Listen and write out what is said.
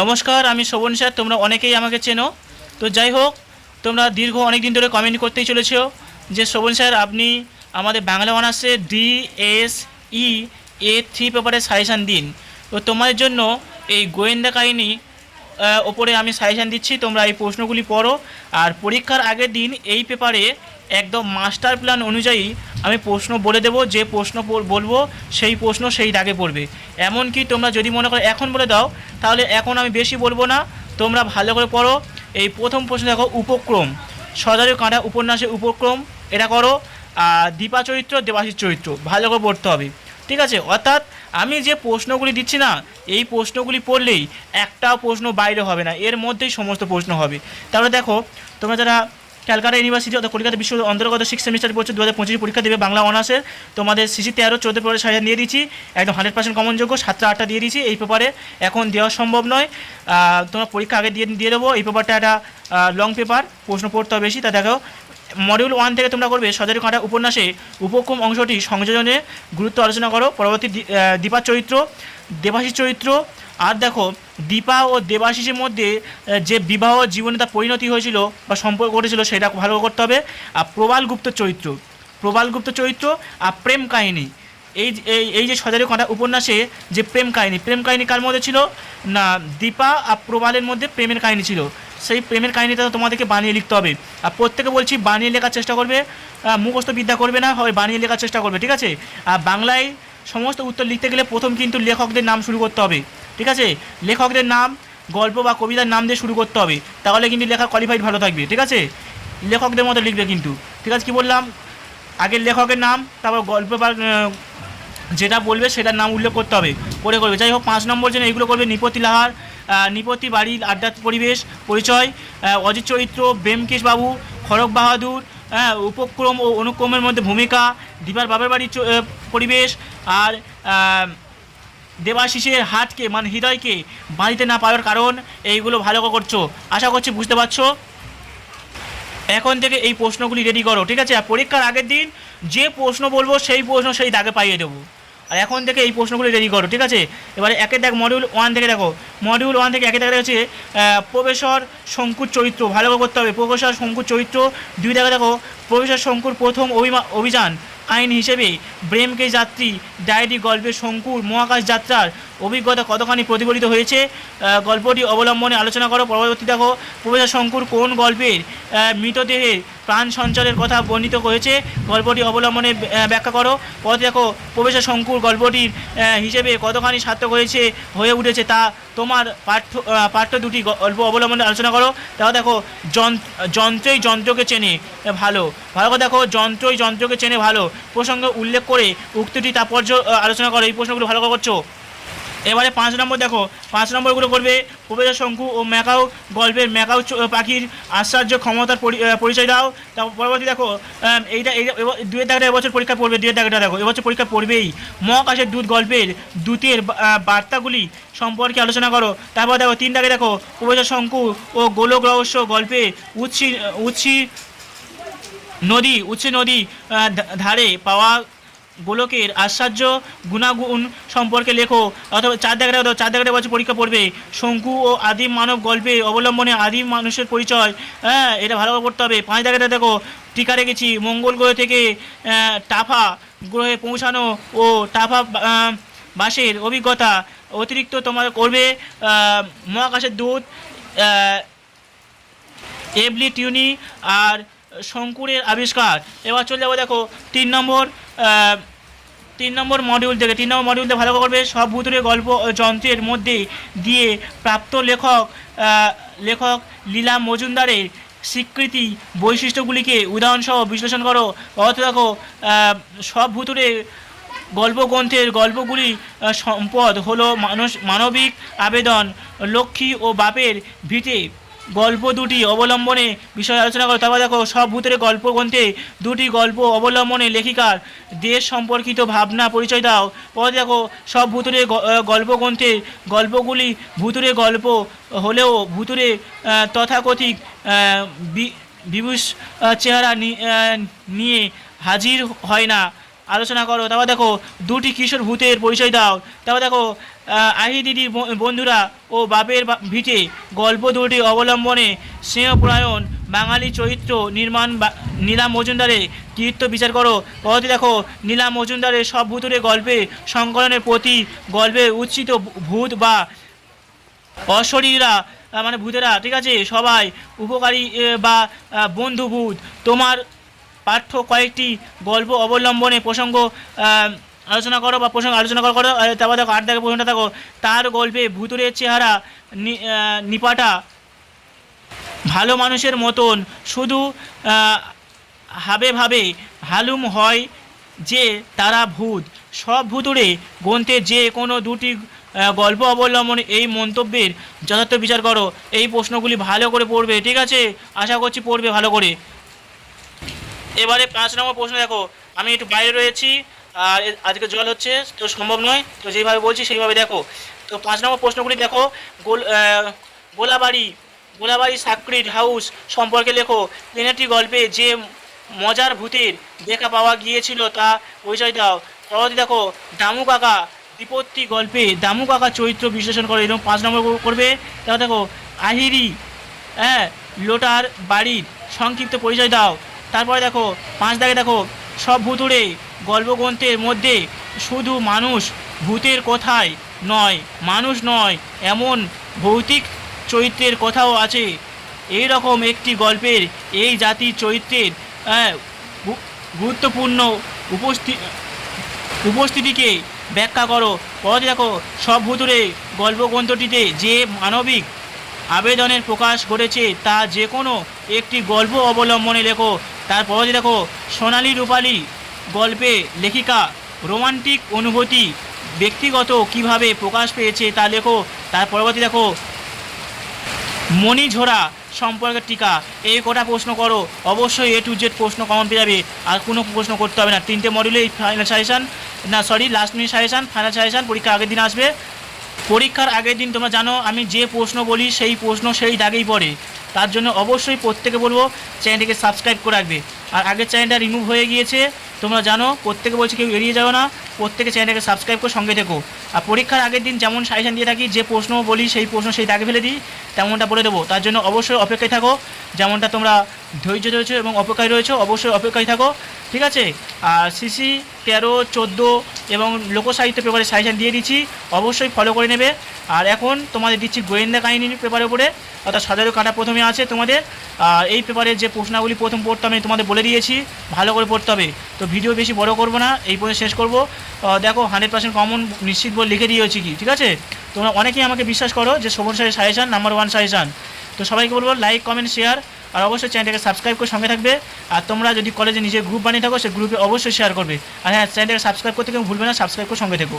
নমস্কার, আমি শোভন স্যার, তোমরা অনেকেই আমাকে চেনো। তো যাই হোক, তোমরা দীর্ঘ অনেক দিন ধরে কমেন্ট করতেই চলেছো যে শোভন স্যার, আপনি আমাদের বাংলা অনার্সে D S E A three পেপারে সাজেশান দিন। তো তোমাদের জন্য এই গোয়েন্দা কাহিনী ওপরে আমি সাজেশান দিচ্ছি, তোমরা এই প্রশ্নগুলি পড়ো। আর পরীক্ষার আগের দিন এই পেপারে একদম মাস্টার প্ল্যান অনুযায়ী আমি প্রশ্ন বলে দেবো, যে প্রশ্ন বলব, সেই প্রশ্ন সেই দাগে পড়বে। এমনকি তোমরা যদি মনে করো এখন বলে দাও, তাহলে এখন আমি বেশি বলব না, তোমরা ভালো করে পড়ো। এই প্রথম প্রশ্ন দেখো, উপক্রম। সদারি কাঁটা উপন্যাসের উপক্রম, এটা করো। দীপা চরিত্র, দেবাশিস চরিত্র, ভালো করে পড়তে হবে। ঠিক আছে? অর্থাৎ আমি যে প্রশ্নগুলি দিচ্ছি না, এই প্রশ্নগুলি পড়লেই একটাও প্রশ্ন বাইরে হবে না, এর মধ্যেই সমস্ত প্রশ্ন হবে। তাহলে দেখো, তোমরা যারা ক্যালকাটা ইউনিভার্সিটি অর্থাৎ কলকাতা বিশ্ব অন্তর্গত সিক্স সেমিস্টার পড়ছে দু হাজার পঁচিশ পরীক্ষা দেবে বাংলা অনার্সের তোমাদের সিসি তেরো চোদ্দ পেপারে সাজা দিয়ে দিচ্ছি একদম হান্ড্রেড পার্সেন্ট কমনযোগ্য সাতটা আটটা দিয়ে দিচ্ছি এই পেপারে এখন দেওয়া সম্ভব নয়। তোমরা পরীক্ষা আগে দিয়ে দিয়ে দেবো এই পেপারটা একটা লং পেপার প্রশ্ন পড়তে বেশি তা দেখো মডিউল ওয়ান থেকে তোমরা করবে সজারি কাঁটা উপন্যাসে উপক্রম অংশটি সংযোজনে গুরুত্ব আলোচনা করো পরবর্তী দি- আহ, দীপার চরিত্র দেবাশিস চরিত্র আর দেখো, দীপা ও দেবাশিসের মধ্যে যে বিবাহ জীবনে তার পরিণতি হয়েছিল বা সম্পর্ক ঘটেছিল, সেটা ভালো করতে হবে। আর প্রবাল গুপ্ত চরিত্র, প্রবাল গুপ্ত চরিত্র আর প্রেম কাহিনী। এই এই যে সজারি কাঁটা উপন্যাসে যে প্রেম কাহিনী প্রেম কাহিনী কার মধ্যে ছিল? না, দীপা আর প্রবালের মধ্যে প্রেমের কাহিনী ছিল। সেই প্রেমের কাহিনীটা তোমাদেরকে বানিয়ে লিখতে হবে। আর প্রত্যেকে বলছি, বানিয়ে লেখার চেষ্টা করবে মুখস্থ বিদ্যা করবে না, হয় বানিয়ে লেখার চেষ্টা করবে, ঠিক আছে? আর বাংলায় সমস্ত উত্তর লিখতে গেলে প্রথম কিন্তু লেখকদের নাম শুরু করতে হবে। ঠিক আছে? লেখকদের নাম, গল্প বা কবিতার নাম দিয়ে শুরু করতে হবে। তাহলে কিন্তু লেখা কোয়ালিফাইড ভালো থাকবে, ঠিক আছে? লেখকদের মতো লিখবে কিন্তু। ঠিক আছে, কি বললাম? আগের লেখকের নাম, তারপর গল্প বা যেটা বলবে সেটার নাম উল্লেখ করতে হবে, করে করবে। যাই হোক, পাঁচ নম্বর জন্য এইগুলো করবে নিপতি লাহার নিপতি বাড়ির আড্ডা পরিবেশ, পরিচয় অজিত চরিত্র, ব্যোমকেশ বাবু, খড়গ বাহাদুর হ্যাঁ উপক্রম ও অনুক্রমের মধ্যে ভূমিকা, দীপার বাবার বাড়ির পরিবেশ, আর দেবাশিসের হাতকে মানে হৃদয়কে বাঁধিতে না পারার কারণ এইগুলো ভালো করছ। আশা করছি বুঝতে পারছ? এখন থেকে এই প্রশ্নগুলি রেডি করো, ঠিক আছে? আর পরীক্ষার আগের দিন যে প্রশ্ন বলব সেই প্রশ্ন সেই দাগে পাইয়ে দেবো। আর এখন থেকে এই প্রশ্নগুলি রেডি করো, ঠিক আছে? এবারে একে দেখ মডিউল ওয়ান থেকে দেখো। মডিউল ওয়ান থেকে একে দেখা হচ্ছে প্রফেসর শঙ্কুর চরিত্র, ভালো করতে হবে। প্রফেসর শঙ্কুর চরিত্র, দুই দেখা দেখো, প্রফেসর শঙ্কুর প্রথম অভিমা- অভিযান। আইন হিসেবে ব্রেমকে যাত্রী ডায়েরি গল্পের শঙ্কুর মহাকাশ যাত্রার অভিজ্ঞতা কতখানি প্রতিফলিত হয়েছে? গল্পটি অবলম্বনে আলোচনা করো। পরবর্তী দেখো প্রফেসর শঙ্কুর কোন গল্পের আহ, মৃতদেহে প্রাণ সঞ্চারের কথা বর্ণিত হয়েছে গল্পটি অবলম্বনে ব্যাখ্যা করো। পরে দেখো প্রফেসর শঙ্কুর গল্পটির হিসেবে কতখানি সার্থক হয়েছে, হয়ে উঠেছে তা তোমার পাঠ্য পাঠ্য দুটি গল্প অবলম্বনে আলোচনা করো। তাও দেখো, যন্ত্র, যন্ত্রই যন্ত্রকে চেনে ভালো। ভালো করে দেখো, যন্ত্রই যন্ত্রকে চেনে ভালো। প্রসঙ্গে উল্লেখ করে উক্তিটি তাৎপর্য আলোচনা করো। এই প্রশ্নগুলো ভালো করে করছ? এবারে পাঁচ নম্বর দেখো, পাঁচ নম্বরগুলো করবে প্রফেসর শঙ্কু ও ম্যাকাও গল্পের ম্যাকাও পাখির আশ্চর্য ক্ষমতার পরি- পরিচয় দাও। তারপর পরবর্তী দেখো এইটা এই দুয়ের দাগটা এবছর পরীক্ষা পড়বে, দুয়ের দাগটা দেখো, এবছর পরীক্ষা পড়বেই। মহাকাশের দুধ গল্পের, দূতের বার্তাগুলি সম্পর্কে আলোচনা করো। তারপর দেখো, তিন দাগে দেখো, প্রফেসর শঙ্কু ও গোলক রহস্য গল্পে উচ্ছি উচ্ছি নদী, উৎসে নদী ধারে পাওয়া গোলকের আশ্চর্য গুণাগুণ সম্পর্কে লেখো। অথবা চার দেখাটা চার দেখাটা বছর পরীক্ষা পড়বে। শঙ্কু ও আদিম মানব গল্পে অবলম্বনে আদিম মানুষের পরিচয়। হ্যাঁ এটা ভালো করে পড়তে হবে। পাঁচ দেখাটা দেখো টিকা রেখেছি। মঙ্গল গ্রহ থেকে টাফা গ্রহে পৌঁছানো ও টাফা বাসের অভিজ্ঞতা অতিরিক্ত তোমার করবে মহাকাশের আহ, এবলি টিউনি আর শঙ্কুরের আবিষ্কার। এবার চলে যাব দেখো তিন নম্বর। তিন নম্বর মডিউল থেকে তিন নম্বর মডিউল ভালো করে করবে। সব ভূতুরে গল্প যন্ত্রের মধ্যে দিয়ে প্রাপ্ত লেখক লেখক লীলা মজুমদারের স্বীকৃতি বৈশিষ্ট্যগুলিকে উদাহরণসহ বিশ্লেষণ করো। অর্থ দেখো সব ভূতুরে গল্পগ্রন্থের গল্পগুলি সম্পদ হলো মানুষ মানবিক আবেদন, লক্ষ্মী ও বাপের ভিটে গল্প দুটি অবলম্বনে বিষয় আলোচনা করো। তারপর দেখো সব ভূতের গল্পগ্রন্থে দুটি গল্প অবলম্বনে লেখিকার দেশ সম্পর্কিত ভাবনা পরিচয় দাও। পরে দেখো সব ভূতুরে গ- আহ, গল্পগ্রন্থের গল্পগুলি ভূতুরে গল্প হলেও ভূতুরে তথাকথিক বিভূষ চেহারা নিয়ে হাজির হয় না। আলোচনা করো। তারপর দেখো দুটি কিশোর ভূতের পরিচয় দাও। তারপর দেখো আহি দিদির বন্ধুরা ও বাপের ভিটে গল্প দুটি অবলম্বনে স্নেহপরায়ণ বাঙালি চরিত্র নির্মাণ নীলা মজুমদারে কীর্ত বিচার করো। পরবর্তী দেখো নীলা মজুমদারের সব ভূতুরে গল্পে সংকলনের প্রতি গল্পের উচ্ছিত ভূত বা অশরীরা মানে ভূতেরা ঠিক আছে? সবাই উপকারী বা আহ, বন্ধু ভূত তোমার পাঠ্য কয়েকটি গল্প অবলম্বনে প্রসঙ্গ আলোচনা করো বা প্রসঙ্গ আলোচনা করো করো তারপর দেখো আট দেখো প্রশ্নটা দেখো তার গল্পে ভূতুরের চেহারা নিপাটা ভালো মানুষের মতন, শুধু হাবে ভাবে হালুম হয় যে তারা ভূত। সব ভূতুরে গ্রন্থে যে কোনো দুটি গল্প অবলম্বনে এই মন্তব্যের যথার্থ বিচার করো। এই প্রশ্নগুলি ভালো করে পড়বে, ঠিক আছে? আশা করছি পড়বে ভালো করে। এবারে পাঁচ নম্বর প্রশ্ন দেখো, আমি একটু বাইরে রয়েছি, আর আজকে জল হচ্ছে, তো সম্ভব নয়, তো যেভাবে বলছি সেইভাবে দেখো। তো পাঁচ নম্বর প্রশ্নগুলি দেখো, গোল গোলাবাড়ি গোলাবাড়ি সাকরিড হাউস সম্পর্কে লেখো। তিনটি গল্পে যে মজার ভূতের দেখা পাওয়া গিয়েছিল তা পরিচয় দাও। পরবর্তী দেখো, দামু কাকা বিপত্তি গল্পে দামু কাকা চরিত্র বিশ্লেষণ করে এবং পাঁচ নম্বর করবে। তারপর দেখো, আহিরি হ্যাঁ লোটার বাড়ির সংক্ষিপ্ত পরিচয় দাও। তারপরে দেখো পাঁচ দাগে দেখো সব ভূতুড়ে গল্পগ্রন্থের মধ্যে শুধু মানুষ ভূতের কথায় নয় মানুষ নয় এমন ভৌতিক চরিত্রের কথাও আছে। এই রকম একটি গল্পের এই জাতির চরিত্রের হ্যাঁ, গুরুত্বপূর্ণ উপস্থিত উপস্থিতিকে ব্যাখ্যা করো। পরবর্তী দেখো সব ভূতুরে গল্পগ্রন্থটিতে যে মানবিক আবেদনের প্রকাশ ঘটেছে তা যে কোনো একটি গল্প অবলম্বনে লেখো। তার পরবর্তী দেখো, সোনালি রূপালী গল্পে লেখিকা রোমান্টিক অনুভূতি ব্যক্তিগত কীভাবে প্রকাশ পেয়েছে তা লেখো। তার পরবর্তী দেখো, মণিঝোরা সম্পর্কে টিকা। এই কটা প্রশ্ন করো? অবশ্যই এ টু জেড প্রশ্ন কমন পেয়ে যাবে। আর কোনো প্রশ্ন করতে হবে না। তিনটে মডিউলে এই ফাইনাল সাজেশান না sorry last minute suggestion final suggestion পরীক্ষা আগের দিন আসবে। পরীক্ষার আগের দিন তোমরা জানো, আমি যে প্রশ্ন বলি, সেই প্রশ্ন সেই দাগেই পড়ে। তার জন্য অবশ্যই প্রত্যেকে বলব চ্যানেলটিকে সাবস্ক্রাইব করে রাখবে। আর আগের চ্যানেলটা রিমুভ হয়ে গিয়েছে তোমরা জানো, প্রত্যেকে বলছে কেউ এড়িয়ে যাও না, প্রত্যেকে চ্যানেলটাকে সাবস্ক্রাইব করে সঙ্গে থেকো। আর পরীক্ষার আগের দিন যেমন সাজেশন দিয়ে থাকি, যে প্রশ্ন বলি সেই প্রশ্ন সেই দাগে ফেলে দিই, তেমনটা বলে দেবো। তার জন্য অবশ্যই অপেক্ষায় থাকো, যেমনটা তোমরা ধৈর্য রয়েছো এবং অপেক্ষায় রয়েছো, অবশ্যই অপেক্ষায় থাকো, ঠিক আছে? আর সিসি তেরো, চোদ্দ এবং লোকসাহিত্য পেপারে সাজেশন দিয়ে দিচ্ছি, অবশ্যই ফলো করে নেবে। আর এখন তোমাদের দিচ্ছি গোয়েন্দা কাহিনীর পেপারের উপরে, অর্থাৎ সাজারু কাটা প্রথমে আছে তোমাদের। আর এই পেপারের যে প্রশ্নাবলী প্রথম পড়তে আমি তোমাদের বলে দিয়েছি, ভালো করে পড়তে হবে। তো ভিডিও বেশি বড় করব না, এই পর্যন্ত শেষ করব। দেখো, হান্ড্রেড পার্সেন্ট কমন নিশ্চিত বলে লিখে দিয়েছি কি, ঠিক আছে? তোমরা অনেকেই আমাকে বিশ্বাস করো যে শোভন সাহেব সাজেশান নাম্বার ওয়ান সাজেশান তো সবাইকে বলব লাইক কমেন্ট শেয়ার আর অবশ্যই চ্যানেলটাকে সাবস্ক্রাইব করে সঙ্গে থাকবে। আর তোমরা যদি কলেজে নিজের গ্রুপ বানিয়ে থাকো সে গ্রুপে অবশ্যই শেয়ার করবে। আর হ্যাঁ চ্যানেলটাকে সাবস্ক্রাইব করতে কেউ ভুলবে না সাবস্ক্রাইব করে সঙ্গে থেকো।